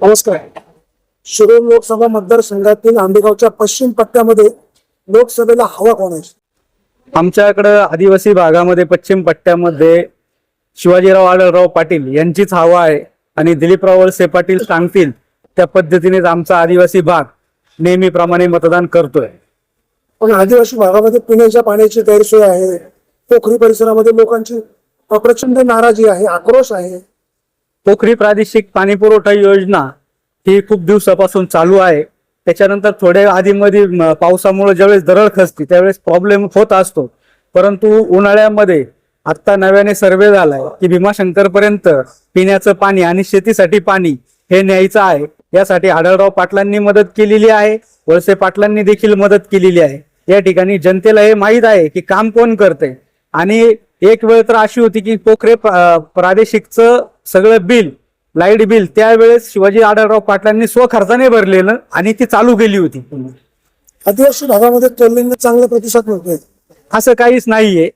नमस्कार. शिरूर लोकसभा मतदारसंघातील आंबेगावच्या पश्चिम पट्ट्यामध्ये लोकसभेला हवा कोण आहे? आमच्याकडं आदिवासी भागामध्ये पश्चिम पट्ट्यामध्ये शिवाजीराव आढळराव पाटील यांचीच हवा आहे आणि दिलीपराव वळसे पाटील सांगतील त्या पद्धतीनेच आमचा आदिवासी भाग नेहमीप्रमाणे मतदान करतोय. पण आदिवासी भागामध्ये पिण्याच्या पाण्याची गैरसोय आहे पोखरी परिसरामध्ये लोकांची प्रचंड नाराजी आहे आक्रोश आहे. पोखरी प्रादेशिक पाणी पुरवठा योजना ही खूप दिवसापासून चालू आहे. त्याच्यानंतर थोड्या आधीमध्ये पावसामुळे ज्यावेळेस दरड खचते त्यावेळेस प्रॉब्लेम होत असतो. परंतु उन्हाळ्यामध्ये आत्ता नव्याने सर्वे झालाय की भीमाशंकर पर्यंत पिण्याचं पाणी आणि शेतीसाठी पाणी हे न्यायचं आहे. यासाठी आढळराव पाटलांनी मदत केलेली आहे. वळसे पाटलांनी देखील मदत केलेली आहे. या ठिकाणी जनतेला हे माहीत आहे की काम कोण करते आणि एक वेळ तर अशी होती की पोखरे प्रा- प्रादेशिकचं सगळं बिल लाइट बिल त्यावेळेस शिवाजी आढळराव पाटलांनी स्वखर्चाने भरलेलं आणि ती चालू केली होती. आदिवासी भागामध्ये कोल्हेंना चांगला प्रतिसाद मिळतोय. असं काहीच नाहीये.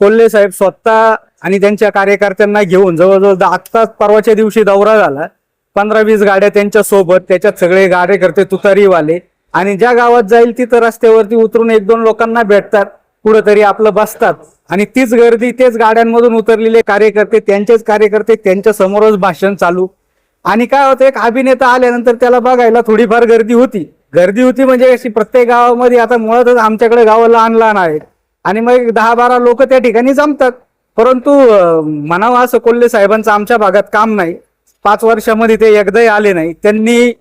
कोल्हे साहेब स्वतः आणि त्यांच्या कार्यकर्त्यांना घेऊन जवळजवळ आत्ताच परवाच्या दिवशी दौरा झाला. पंधरा वीस गाड्या त्यांच्यासोबत त्याच्यात सगळे कार्यकर्ते तुतारीवाले आणि ज्या गावात जाईल तिथं रस्त्यावरती उतरून एक दोन लोकांना भेटतात. कुठंतरी आपलं बसतात. आणि तीच गर्दी तेच गाड्यांमधून उतरलेले कार्यकर्ते त्यांचेच कार्यकर्ते त्यांच्या समोरच भाषण चालू. आणि काय होतं एक अभिनेता आल्यानंतर त्याला बघायला थोडीफार गर्दी होती. गर्दी होती म्हणजे अशी प्रत्येक गावामध्ये आता मुळातच आमच्याकडे गावं लहान लहान आहेत. आणि मग एक दहा बारा लोक त्या ठिकाणी जमतात. परंतु म्हणावं असं कोल्हे साहेबांचं आमच्या भागात काम नाही. पाच वर्षामध्ये ते एकदाही आले नाही. त्यांनी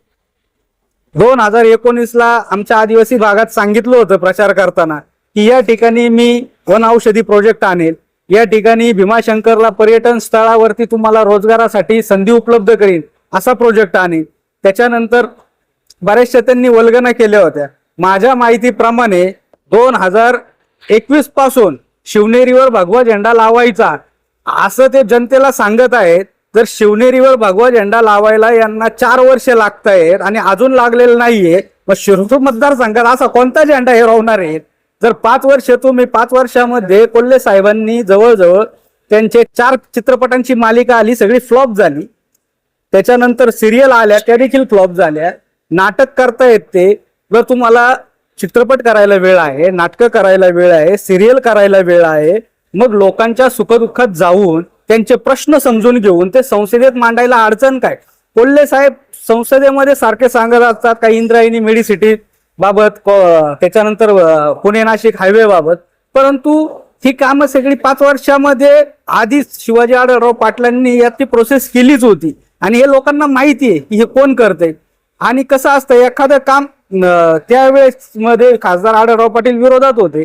दोन हजार एकोणीसला आमच्या आदिवासी भागात सांगितलं होतं प्रचार करताना. की या ठिकाणी मी वन औषधी प्रोजेक्ट आणेल. या ठिकाणी भीमाशंकरला पर्यटन स्थळावरती तुम्हाला रोजगारासाठी संधी उपलब्ध करीन असा प्रोजेक्ट आणेल. त्याच्यानंतर बऱ्याचशा त्यांनी वल्गना केल्या होत्या. माझ्या माहितीप्रमाणे दोन हजार एकवीसपासून शिवनेरीवर भगवा झेंडा लावायचा. असं ते जनतेला सांगत आहेत. तर शिवनेरीवर भगवा झेंडा लावायला यांना चार वर्ष लागत आहेत आणि अजून लागलेलं नाहीये. मग शिरूर मतदारसंघात असा कोणता झेंडा हे राहणार आहेत? जर पाच वर्ष तुम्ही पाच वर्षामध्ये कोल्हे साहेबांनी जवळजवळ त्यांचे चार चित्रपटांची मालिका आली सगळी फ्लॉप झाली. त्याच्यानंतर सिरियल आल्या त्या देखील फ्लॉप झाल्या. नाटक करता येते. जर तुम्हाला चित्रपट करायला वेळ आहे नाटकं करायला वेळ आहे सिरियल करायला वेळ आहे मग लोकांच्या सुखदुःखात जाऊन त्यांचे प्रश्न समजून घेऊन ते संसदेत मांडायला अडचण काय? कोल्हे साहेब संसदेमध्ये सारखे सांगत असतात काही इंद्रायणी मेडिसिटी बाबत त्याच्यानंतर पुणे नाशिक हायवे बाबत. परंतु ही कामं सगळी पाच वर्षामध्ये आधीच शिवाजी आढळराव पाटलांनी याची प्रोसेस केलीच होती. आणि हे लोकांना माहिती आहे की हे कोण करते आणि कसं असतं एखादं काम त्यावेळेस मध्ये खासदार आढळराव पाटील विरोधात होते.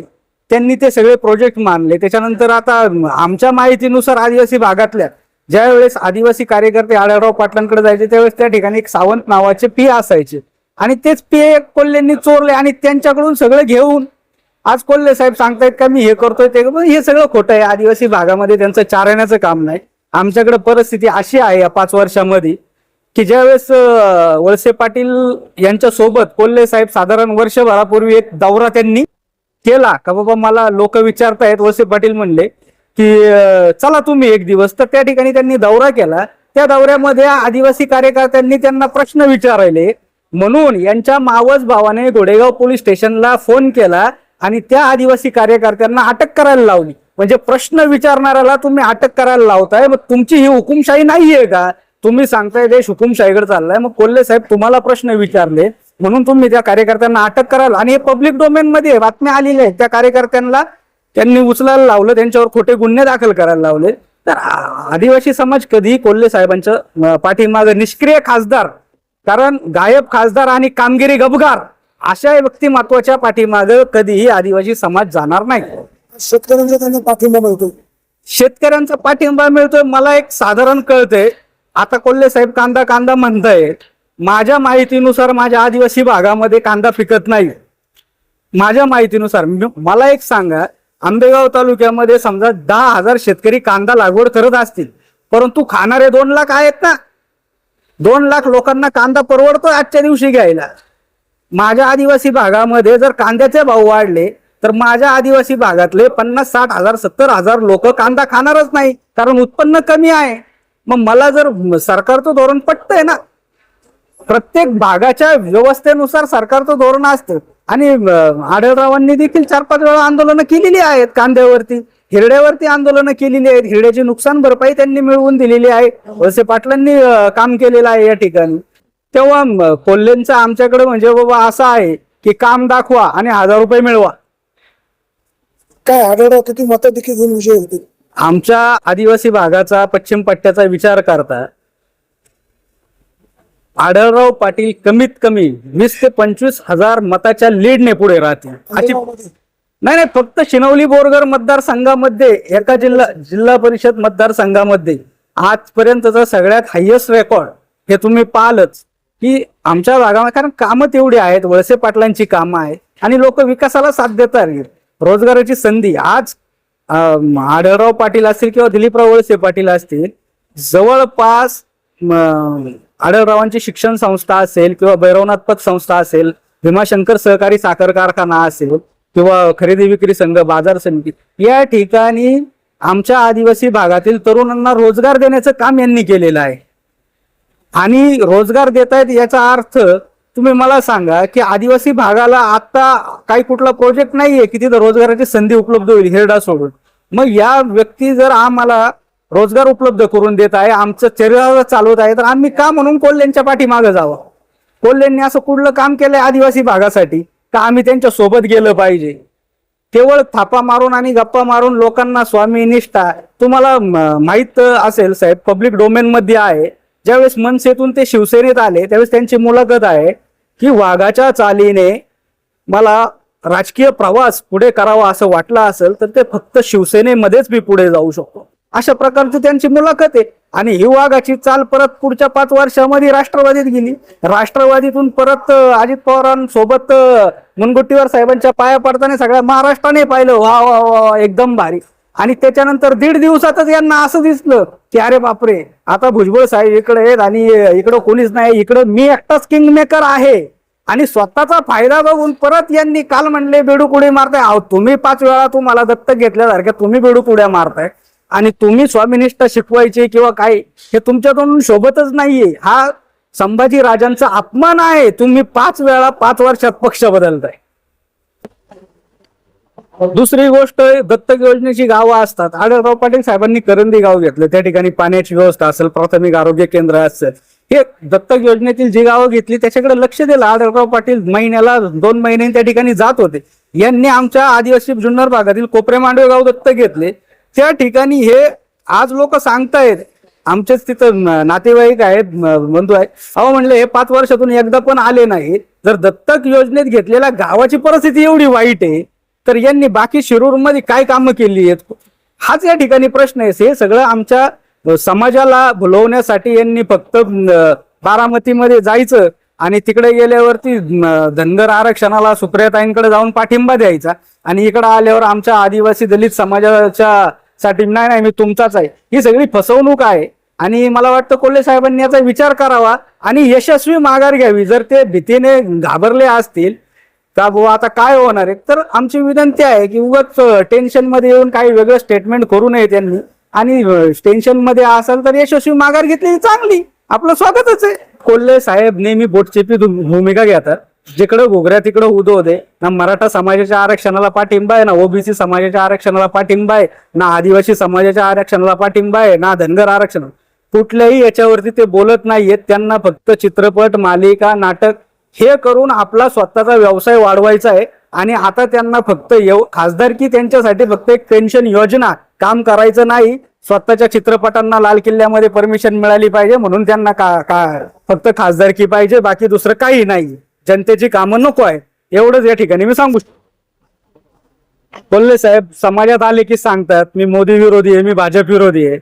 त्यांनी ते सगळे प्रोजेक्ट मानले. त्याच्यानंतर आता आमच्या माहितीनुसार आदिवासी भागातल्या ज्यावेळेस आदिवासी कार्यकर्ते आढळराव पाटलांकडे जायचे त्यावेळेस त्या ठिकाणी एक सावंत नावाचे पी असायचे. आणि तेच पेय कोल्हेंनी चोरले आणि त्यांच्याकडून सगळं घेऊन आज कोल्हे साहेब सांगतायत का मी हे करतोय ते हे सगळं खोटं आहे. आदिवासी भागामध्ये त्यांचं चारण्याचं काम नाही. आमच्याकडे परिस्थिती अशी आहे या पाच वर्षामध्ये की ज्यावेळेस वळसे पाटील यांच्या सोबत कोल्हे साहेब साधारण वर्षभरापूर्वी एक दौरा त्यांनी केला का बाबा मला लोक विचारतायत वळसे पाटील म्हणले की चला तुम्ही एक दिवस. तर त्या ठिकाणी त्यांनी दौरा केला. त्या दौऱ्यामध्ये आदिवासी कार्यकर्त्यांनी त्यांना प्रश्न विचारायले म्हणून यांच्या मावस भावाने गोडेगाव पोलीस स्टेशनला फोन केला आणि त्या आदिवासी कार्यकर्त्यांना अटक करायला लावली. म्हणजे प्रश्न विचारणाऱ्याला तुम्ही अटक करायला लावताय मग तुमची ही हुकुमशाही नाहीये का? तुम्ही सांगताय देश हुकुमशाहीकडे चाललाय मग कोल्हे साहेब तुम्हाला प्रश्न विचारले म्हणून तुम्ही त्या कार्यकर्त्यांना अटक कराल आणि हे पब्लिक डोमेन मध्ये बातम्या आलेल्या आहेत. त्या कार्यकर्त्यांना त्यांनी उचलायला लावलं त्यांच्यावर खोटे गुन्हे दाखल करायला लावले. तर आदिवासी समाज कधी कोल्हे साहेबांच्या पाठीमागे निष्क्रिय खासदार कारण गायब खासदार आणि कामगिरी गबगार अशा व्यक्तिमत्वाच्या पाठीमागे कधीही आदिवासी समाज जाणार नाही. शेतकऱ्यांचा त्यांना पाठिंबा मिळतो शेतकऱ्यांचा पाठिंबा मिळतोय मला एक साधारण कळतंय. आता कोल्हे साहेब कांदा कांदा म्हणतायत माझ्या माहितीनुसार माझ्या आदिवासी भागामध्ये कांदा पिकत नाही. माझ्या माहितीनुसार मला एक सांगा आंबेगाव तालुक्यामध्ये समजा दहा हजार शेतकरी कांदा लागवड करत असतील परंतु खाणारे दोन लाख आहेत ना? दोन लाख लोकांना कांदा परवडतो आजच्या दिवशी घ्यायला. माझ्या आदिवासी भागामध्ये जर कांद्याचे भाव वाढले तर माझ्या आदिवासी भागातले पन्नास साठ हजार सत्तर हजार लोक कांदा खाणारच नाही कारण उत्पन्न कमी आहे. मग मला जर सरकारचं धोरण पटतंय ना प्रत्येक भागाच्या व्यवस्थेनुसार सरकारचं धोरण असतं. आणि आढळरावांनी देखील चार पाच वेळा आंदोलनं केलेली आहेत कांद्यावरती. हिरड्यावरती आंदोलनं केलेली आहेत. हिरड्याची नुकसान भरपाई त्यांनी मिळवून दिलेली आहे. वळसे पाटलांनी काम केलेलं आहे या ठिकाणी. तेव्हा कोल्हेंचं आमच्याकडे म्हणजे बाबा असं आहे की काम दाखवा आणि हजार रुपये मिळवा. काय आढळराव किती मतं देखील घेऊन विजय होते आमच्या आदिवासी भागाचा पश्चिम पट्ट्याचा विचार करता आढळराव पाटील कमीत कमी वीस ते पंचवीस हजार मताच्या लीडने पुढे राहतील. अशी नाही नाही फक्त शिनवली बोरगर मतदारसंघामध्ये एका जिल्हा जिल्हा परिषद मतदारसंघामध्ये आजपर्यंतचा सगळ्यात हायएस्ट रेकॉर्ड हे तुम्ही पाहालच की आमच्या भागामध्ये कारण कामं तेवढी आहेत वळसे पाटलांची कामं आहेत आणि लोक विकासाला साथ देतात रोजगाराची संधी. आज आढळराव पाटील असतील किंवा दिलीपराव वळसे पाटील असतील जवळपास आढळरावांची शिक्षण संस्था असेल किंवा भैरवनाथपत संस्था असेल भीमाशंकर सहकारी साखर कारखाना असेल किंवा खरेदी विक्री संघ बाजार समिती या ठिकाणी आमच्या आदिवासी भागातील तरुणांना रोजगार देण्याचं काम यांनी केलेलं आहे. आणि रोजगार देत आहेत याचा अर्थ तुम्ही मला सांगा की आदिवासी भागाला आता काही कुठला प्रोजेक्ट नाहीये की तिथं रोजगाराची संधी उपलब्ध होईल हिरडा सोडून. मग या व्यक्ती जर आम्हाला रोजगार उपलब्ध करून देत आहे आमचं चरित्र चालवत आहे. तर आम्ही का म्हणून कोल्ह्यांच्या पाठीमागं जावं? कोल्ह्यांनी असं कुठलं काम केलंय आदिवासी भागासाठी? का आम्ही त्यांच्यासोबत गेलं पाहिजे? केवळ थापा मारून आणि गप्पा मारून लोकांना स्वामी निष्ठा तुम्हाला माहीत असेल साहेब पब्लिक डोमेन मध्ये आहे. ज्यावेळेस मनसेतून ते शिवसेनेत आले त्यावेळेस त्यांची मुलाखत आहे की वाघाच्या चालीने मला राजकीय प्रवास पुढे करावा असं वाटलं असेल तर ते फक्त शिवसेनेमध्येच मी पुढे जाऊ शकतो. अशा प्रकारची त्यांची मुलाखत आहे. आणि ही वाघाची चाल परत पुढच्या पाच वर्षामध्ये राष्ट्रवादीत गेली. राष्ट्रवादीतून परत अजित पवारांसोबत अं, मुनगुट्टीवर साहेबांच्या पाया पडताना सगळ्या महाराष्ट्राने पाहिलं. वा वा वा एकदम भारी. आणि त्याच्यानंतर दीड दिवसातच यांना असं दिसलं की अरे बापरे आता भुजबळ साहेब इकडे आहेत आणि इकडं कोणीच नाही. इकडं मी एकटाच किंग मेकर आहे. आणि स्वतःचा फायदा बघून परत यांनी काल म्हणले बेडूक उडी मारताय. अहो तुम्ही पाच वेळा तुम्हाला दत्तक घेतल्यासारख्या तुम्ही बेडूक उड्या मारताय. आणि तुम्ही स्वामिनिष्ठा शिकवायचे किंवा काय हे तुमच्याकडून शोभतच नाहीये. हा संभाजी राजांचा अपमान आहे. तुम्ही पाच वेळा पाच वर्षात पक्ष बदलताय. दुसरी गोष्ट दत्तक योजनेची गावं असतात. आढळराव पाटील साहेबांनी करंदी गाव घेतलं. त्या ठिकाणी पाण्याची व्यवस्था असेल प्राथमिक आरोग्य केंद्र असेल. हे दत्तक योजनेतील जी गावं घेतली त्याच्याकडे लक्ष दिलं. आढळराव पाटील महिन्याला दोन महिने त्या ठिकाणी जात होते. यांनी आमच्या आदिवासी जुन्नर भागातील कोपरे मांडवे गाव दत्तक घेतले. त्या ठिकाणी हे आज लोक सांगतायत. आमचेच तिथं नातेवाईक आहेत बंधू आहेत. अहो म्हणले हे पाच वर्षातून एकदा पण आले नाही जर दत्तक योजनेत घेतलेल्या गावाची परिस्थिती एवढी वाईट आहे तर यांनी बाकी शिरूरमध्ये काय कामं केली आहेत? हाच या ठिकाणी प्रश्न आहे. हे सगळं आमच्या समाजाला भुलवण्यासाठी यांनी फक्त बारामतीमध्ये जायचं आणि तिकडे गेल्यावरती धनगर आरक्षणाला सुप्रियाताईंकडे जाऊन पाठिंबा द्यायचा. आणि इकडे आल्यावर आमच्या आदिवासी दलित समाजाच्या साठी नाही नाही मी तुमचाच आहे. ही सगळी फसवणूक आहे. आणि मला वाटतं कोल्हे साहेबांनी याचा विचार करावा आणि यशस्वी माघार घ्यावी. जर ते भीतीने घाबरले असतील का बुवा आता काय होणार आहे? तर आमची विनंती आहे की उगाच टेन्शनमध्ये येऊन काही वेगळं स्टेटमेंट करू नये त्यांनी. आणि टेन्शनमध्ये असाल असेल तर यशस्वी माघार घेतलेली चांगली. आपलं स्वागतच आहे. कोल्हे साहेब नेहमी बोटचेपी भूमिका घेतात. जिकडं घोगऱ्या तिकडं उदो दे. ना मराठा समाजाच्या आरक्षणाला पाठिंबा आहे ना ओबीसी समाजाच्या आरक्षणाला पाठिंबा आहे ना आदिवासी समाजाच्या आरक्षणाला पाठिंबा आहे ना धनगर आरक्षण. कुठल्याही याच्यावरती ते बोलत नाहीयेत त्यांना फक्त चित्रपट मालिका नाटक हे करून आपला स्वतःचा व्यवसाय वाढवायचा आहे. आणि आता त्यांना फक्त येऊ खासदारकी त्यांच्यासाठी फक्त एक पेन्शन योजना काम करायचं नाही. स्वतःच्या चित्रपटांना लाल किल्ल्यामध्ये परमिशन मिळाली पाहिजे म्हणून त्यांना का का फक्त खासदारकी पाहिजे बाकी दुसरं काही नाही. जनतेची कामं नको आहे. एवढंच या ठिकाणी मी सांगू शकतो. कोल्हे साहेब समाजात आले की सांगतात मी मोदी विरोधी आहे मी भाजप विरोधी आहे.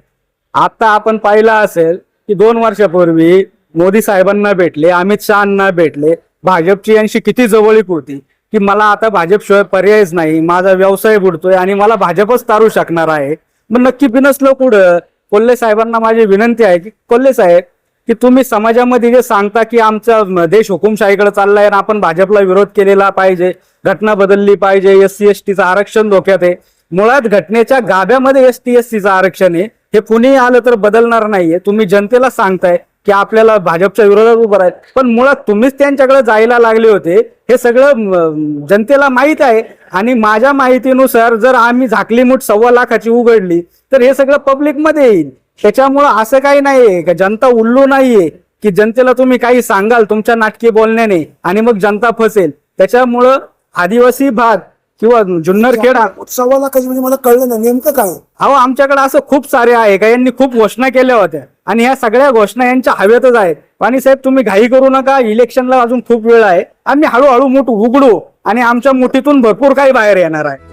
आता आपण पाहिलं असेल की दोन वर्षापूर्वी मोदी साहेबांना भेटले अमित शहाना भेटले. भाजपची यांशी किती जवळीक होती की मला आता भाजपशिवाय पर्यायच नाही माझा व्यवसाय बुडतोय आणि मला भाजपच तारू शकणार आहे. मग नक्की बिनसलो कुठं? कोल्हे साहेबांना माझी विनंती आहे की कोल्हे साहेब की तुम्ही समाजामध्ये जे सांगता की आमचा देश हुकुमशाहीकडे चाललाय आणि आपण भाजपला विरोध केलेला पाहिजे घटना बदलली पाहिजे एस सी एस टीचं आरक्षण धोक्यात आहे. मुळात घटनेच्या गाभ्यामध्ये एस टी एस सीचं आरक्षण आहे. हे कुणीही आलं तर बदलणार नाहीये. तुम्ही जनतेला सांगताय की आपल्याला भाजपच्या विरोधात उभं राहील पण मुळात तुम्हीच त्यांच्याकडे जायला लागले होते. हे सगळं जनतेला माहीत आहे. आणि माझ्या माहितीनुसार जर आम्ही झाकली मूठ सव्वा लाखाची उघडली तर हे सगळं पब्लिकमध्ये येईल. त्याच्यामुळं असं काही नाहीये का जनता उल्लू नाहीये की जनतेला तुम्ही काही सांगाल तुमच्या नाटकी बोलण्याने आणि मग जनता फसेल. त्याच्यामुळं आदिवासी भाग किंवा जुन्नर खेडा सव्वा लाखाची म्हणजे मला कळलं नाही. नेमकं काय? अहो आमच्याकडे असं खूप सारे आहे का? यांनी खूप घोषणा केल्या होत्या. आणि ह्या सगळ्या घोषणा यांच्या हवेतच आहेत. आणि साहेब तुम्ही घाई करू नका. इलेक्शनला अजून खूप वेळ आहे. आम्ही हळूहळू मूठ उघडू आणि आमच्या मुठीतून भरपूर काही बाहेर येणार आहे.